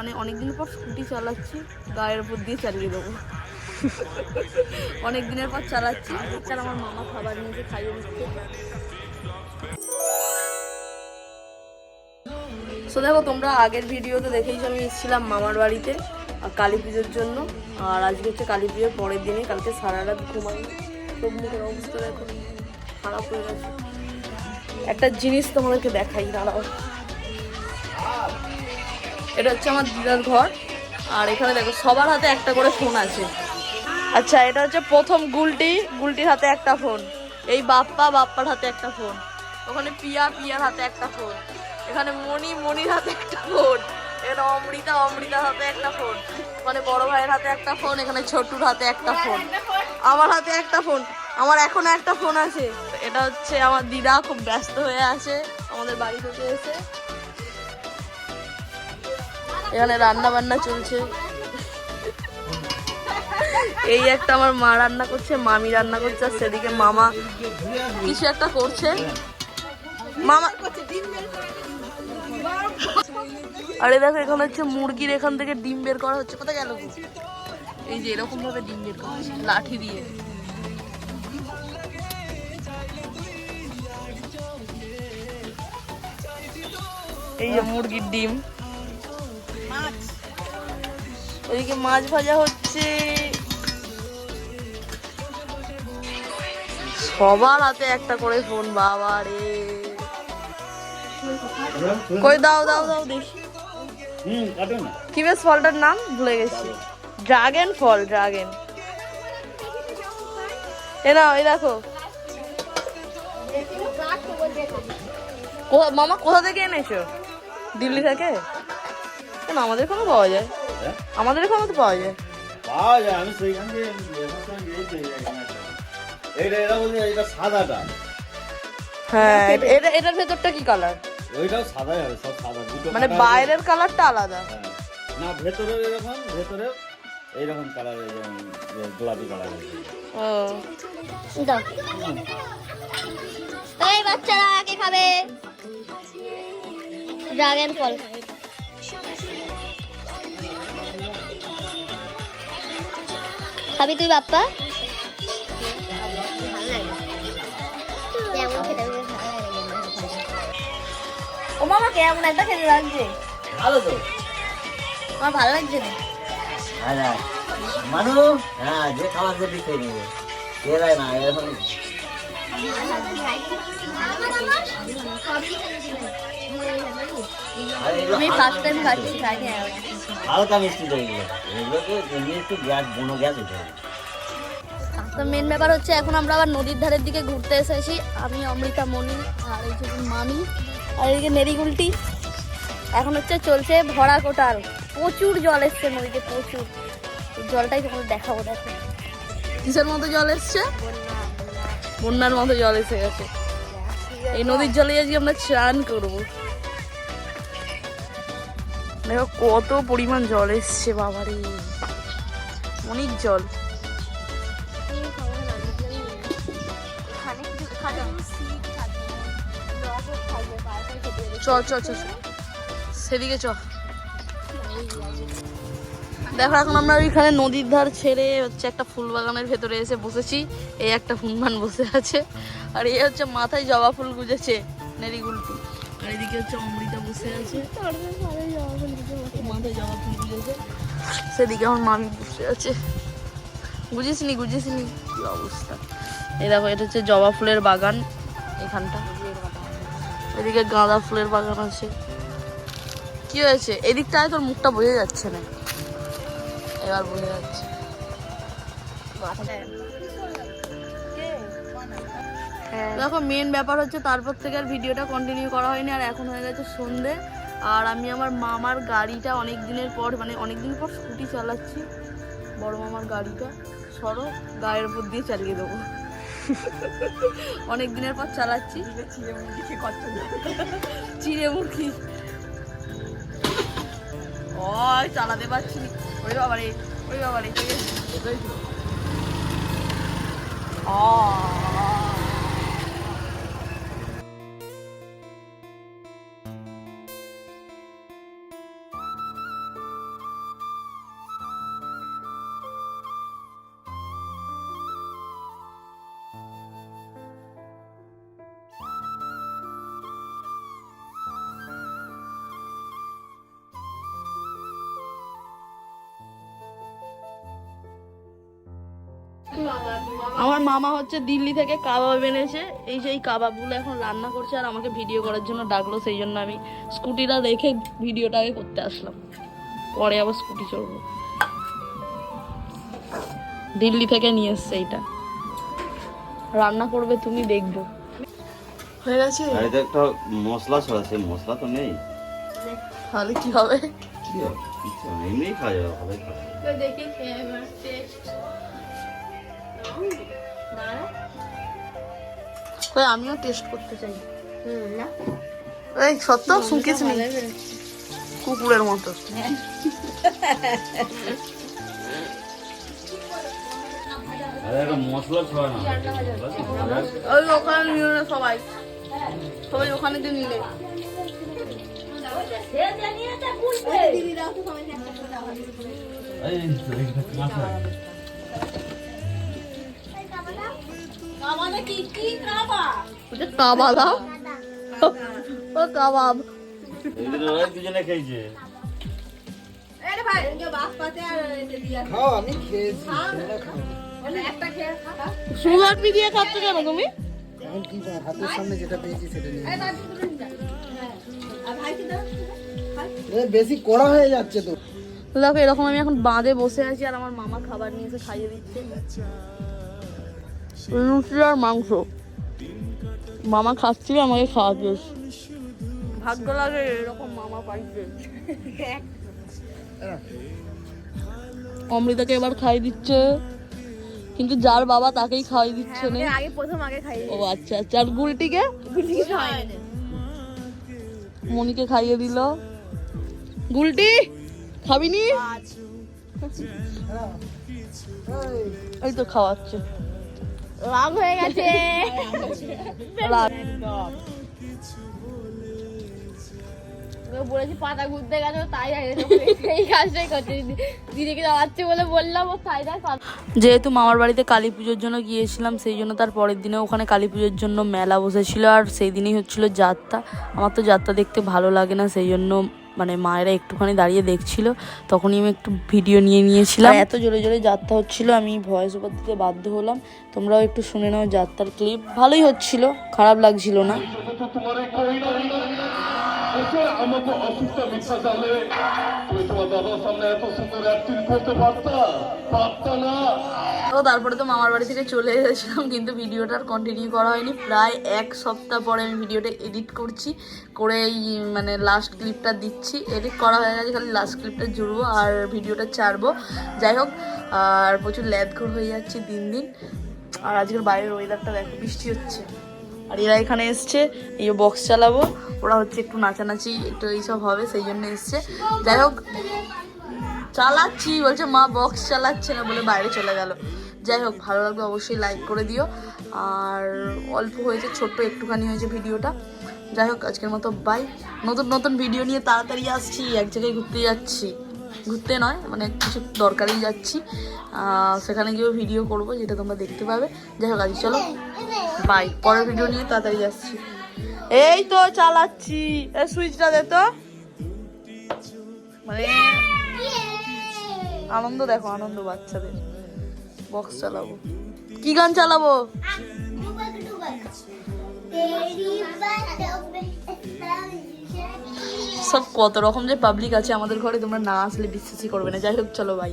মানে অনেকদিন পর স্কুটি চালাচ্ছি, গায়ের উপর দিয়ে চালিয়ে দেবো। অনেক দিনের পর চালাচ্ছি আমার মামা খাবার নিয়েছে খাইয়ে দিচ্ছে। সো দেখো, তোমরা আগের ভিডিওতে দেখেইছো, আমি এসেছিলাম মামার বাড়িতে কালী পুজোর জন্য। আর আজকে হচ্ছে কালী পুজোর পরের দিনে, কালকে সারা রাত ঘুমাই সব অবস্থা দেখো, খারাপ হয়ে গেছে। একটা জিনিস তোমাদেরকে দেখাই, দাঁড়াও। এটা হচ্ছে আমার দিদার ঘর। আর এখানে দেখো, সবার হাতে একটা করে ফোন আছে। আচ্ছা এটা হচ্ছে প্রথম গুলটি। গুলটির হাতে একটা ফোন। এই বাপ্পা, বাপ্পার হাতে একটা ফোন। ওখানে পিয়া, পিয়ার হাতে একটা ফোন। এখানে মণি, মণির হাতে একটা ফোন। এখানে অমৃতা, অমৃতার হাতে একটা ফোন। ওখানে বড় ভাইয়ের হাতে একটা ফোন। এখানে ছোটুর হাতে একটা ফোন। আমার হাতে একটা ফোন। আমার এখনও একটা ফোন আছে। এটা হচ্ছে আমার দিদা খুব ব্যস্ত হয়ে আছে। আমাদের বাড়ি থেকে এসে। এখানে রান্না বান্না চলছে। এই একটা আমার মা রান্না করছে, মামি রান্না করছে, আর সেদিকে মামা কিছু একটা করছে। মামা আরে দেখো, এখানে হচ্ছে মুরগির এখান থেকে ডিম বের করা হচ্ছে। কোথায় গেল? এই যে এরকম ভাবে ডিম বের করা হচ্ছে, লাঠি দিয়ে। এই যে মুরগির ডিম। ওইদিকে মাছ ভাজা হচ্ছে। সবার হাতে একটা করে ফোন বাবা রে। কই দাও দাও দাও দেখি। কি বেশ ফলটার নাম? ভুলে গেছি। ড্রাগন ফল ড্রাগন। এ নাও এই দেখো। মামা কোথা থেকে এনেছো? দিল্লি থেকে? আমাদের কোনো পাওয়া যায়? আমাদের এখানে তো পাওয়া যায়। পাওয়া যায় আমি সেইখান থেকে। এইটা এটা বলছে এটা সাদাটা। হ্যাঁ এটা- এটা এটার ভেতরটা কি কালার ওইটাও সাদাই হবে সব সাদা দুটো মানে বাইরের কালারটা আলাদা। হ্যাঁ। না ভেতরে এরকম ভেতরে এইরকম কালার গোলাপি কালার ও। দাও। এই বাচ্চারা কে খাবে? ড্রাগন ফল। খাবি তুই বাপ্পা? ও মামা কেমন একটা খেতে লাগছে? ভালো তো। আমার ভালো লাগছে না। হ্যাঁ মানু? হ্যাঁ যে খাবার দেবে খেয়ে নেবে। খেয়ে না এখন আমি ফার্স্ট টাইম খাচ্ছি খাইনি হালকা মিষ্টি তো এগুলোকে এমনি একটু গ্যাস বনো গ্যাস উঠে তো মেন ব্যাপার হচ্ছে এখন আমরা আবার নদীর ধারের দিকে ঘুরতে এসেছি। আমি অমৃতা মণি আর এই যে মামি আর এদিকে নেরিগুলটি এখন হচ্ছে চলছে ভরা কোটাল প্রচুর জল এসছে নদীতে প্রচুর। জলটাই তোমাদের দেখাবো দেখো। কিসের মতো জল এসছে? বন্যার মতো জল এসে গেছে। এই নদীর জলে আজকে আমরা চান করব। দেখো, কত পরিমাণ জল এসছে, বাবারে। অনেক জল। চ চ চ। সেদিকে চ দেখো, এখন আমরা ওইখানে নদীর ধার ছেড়ে হচ্ছে একটা ফুল বাগানের ভেতরে এসে বসেছি। এই একটা হুনমান বসে আছে। আর এই হচ্ছে মাথায় জবা ফুল গুজেছে নেরিগুলটি আর এদিকে হচ্ছে অমৃতা বসে আছে। মাথায় জবা ফুল গুজেছে সেদিকে আমার মামি বসে আছে। বুঝিসনি বুঝিসনি কি অবস্থা। এই দেখো এটা হচ্ছে জবা ফুলের বাগান এখানটা। এদিকে গাঁদা ফুলের বাগান আছে। কি হয়েছে? এদিকটায় তোর মুখটা বোঝা যাচ্ছে না। এবার বোঝা যাচ্ছে। দেখো মেন ব্যাপার হচ্ছে তারপর থেকে আর ভিডিওটা কন্টিনিউ করা হয়নি আর এখন হয়ে গেছে সন্ধে। আর আমি আমার মামার গাড়িটা অনেক দিনের পর মানে অনেক দিন পর স্কুটি চালাচ্ছি। বড় মামার গাড়িটা। সরো গায়ের উপর দিয়ে চালিয়ে দেবো। অনেক দিনের পর চালাচ্ছি। চিড়ে মুরগি ওই চালাতে পারছি। ওরে বাবারে ওরে বাবারে। ও আমার মামা হচ্ছে দিল্লি থেকে কাবাব এনেছে। এই সেই কাবাবগুলো এখন রান্না করছে আর আমাকে ভিডিও করার জন্য ডাকলো সেই জন্য আমি স্কুটিটা রেখে ভিডিওটা আগে করতে আসলাম। পরে আবার স্কুটি চড়বো। দিল্লি থেকে নিয়ে এসছে এইটা। রান্না করবে তুমি দেখব। হয়ে গেছে? আর এটা একটা মশলা ছড়া সেই মশলা তো নেই। তাহলে কি হবে? কি হবে? কিচ্ছু হবে না, এমনিই খাওয়া যাবে ভালোই খাওয়া যাবে। দেখি খেয়ে টেস্ট কই আমিও টেস্ট করতে চাই এই সত্য শুকিস নি কুকুরের মতো মশলা ছড়া না ওই ওখানে না সবাই সবাই ওখানে দিয়ে নিলে এই তো, এইটা কাঁচা। ও কাবাব। দুজনে খেয়েছে। সুগার দিয়ে খাচ্ছ কেন তুমি? বেশি কড়া হয়ে যাচ্ছে তো। দেখো এরকম আমি এখন বাঁধে বসে আছি আর আমার মামা খাবার নিয়ে এসে খাইয়ে দিচ্ছে। লুচি আর মাংস। মামা খাচ্ছিল আমাকে খাওয়াতে ভাগ্য লাগে এরকম মামা পাইছে অমৃতাকে এবার খাইয়ে দিচ্ছে। কিন্তু যার বাবা তাকেই খাওয়াই দিচ্ছে না। আগে প্রথম আগে খাই ও আচ্ছা আচ্ছা আর গুলটিকে? মনিকে খাইয়ে দিল। গুলটি খাবি নি? এই তো খাওয়াচ্ছে। রাগ হয়ে গেছে। বলেছি পাতা ঘুরতে গেছে তাই এই কাজটাই করছে। দিদিকে যাওয়াচ্ছে বলে বললাম ও তাই তাই যেহেতু মামার বাড়িতে কালী পুজোর জন্য গিয়েছিলাম সেই জন্য তার পরের দিনে ওখানে কালী পুজোর জন্য মেলা বসেছিল আর সেই দিনই হচ্ছিল যাত্রা। আমার তো যাত্রা দেখতে ভালো লাগে না সেই জন্য মানে মায়েরা একটুখানি দাঁড়িয়ে দেখছিল, তখনই আমি একটু ভিডিও নিয়ে নিয়েছিলাম। এত জোরে জোরে যাত্রা হচ্ছিল, আমি ভয়েস ওভার দিতে বাধ্য হলাম। তোমরাও একটু শুনে নাও যাত্রার ক্লিপ ভালোই হচ্ছিল, খারাপ লাগছিল না। এসে আমাকে অসুস্থ মিথ্যা জানলে তুমি তোমার দাদার সামনে এত সুন্দর অ্যাক্টিং করতে পারতা? পারতা না? তারপরে তো মামার বাড়ি থেকে চলে এসেছিলাম, কিন্তু ভিডিওটা আর কন্টিনিউ করা হয়নি। প্রায় এক সপ্তাহ পরে আমি ভিডিওটা এডিট করছি, করে এই মানে লাস্ট ক্লিপটা দিচ্ছি। এডিট করা হয়ে গেছে, খালি লাস্ট ক্লিপটা জুড়বো আর ভিডিওটা ছাড়বো। যাই হোক, আর প্রচুর ল্যাদঘর হয়ে যাচ্ছে দিন দিন। আর আজকের বাইরের ওয়েদারটা দেখো, বৃষ্টি হচ্ছে। আর এরা এখানে এসছে, এই বক্স চালাবো। ওরা হচ্ছে একটু নাচানাচি একটু এইসব হবে, সেই জন্য এসছে। যাই হোক, চালাচ্ছি বলছে, মা বক্স চালাচ্ছে না, বলে বাইরে চলে গেল। যাই হোক, ভালো লাগবে অবশ্যই লাইক করে দিও। আর অল্প হয়েছে, ছোট্ট একটুখানি হয়েছে ভিডিওটা। যাই হোক, আজকের মতো বাই নতুন নতুন ভিডিও নিয়ে তাড়াতাড়ি আসছি, এক জায়গায় ঘুরতে যাচ্ছি। ঘুরতে নয় মানে কিছু দরকারেই যাচ্ছি। সেখানে গিয়েও ভিডিও করব, যেটা তোমরা দেখতে পাবে। যাই হোক, আজ চলো। বাই পরের ভিডিও নিয়ে তাড়াতাড়ি যাচ্ছি। এই তো, চালাচ্ছি। সুইচটা দে তো। মানে আনন্দ দেখো, আনন্দ বাচ্চাদের। বক্স চালাবো। কি গান চালাবো? সব কত রকম যে পাবলিক আছে আমাদের ঘরে, তোমরা না আসলে বিশ্বাসই করবে না। যাই হোক, চলো ভাই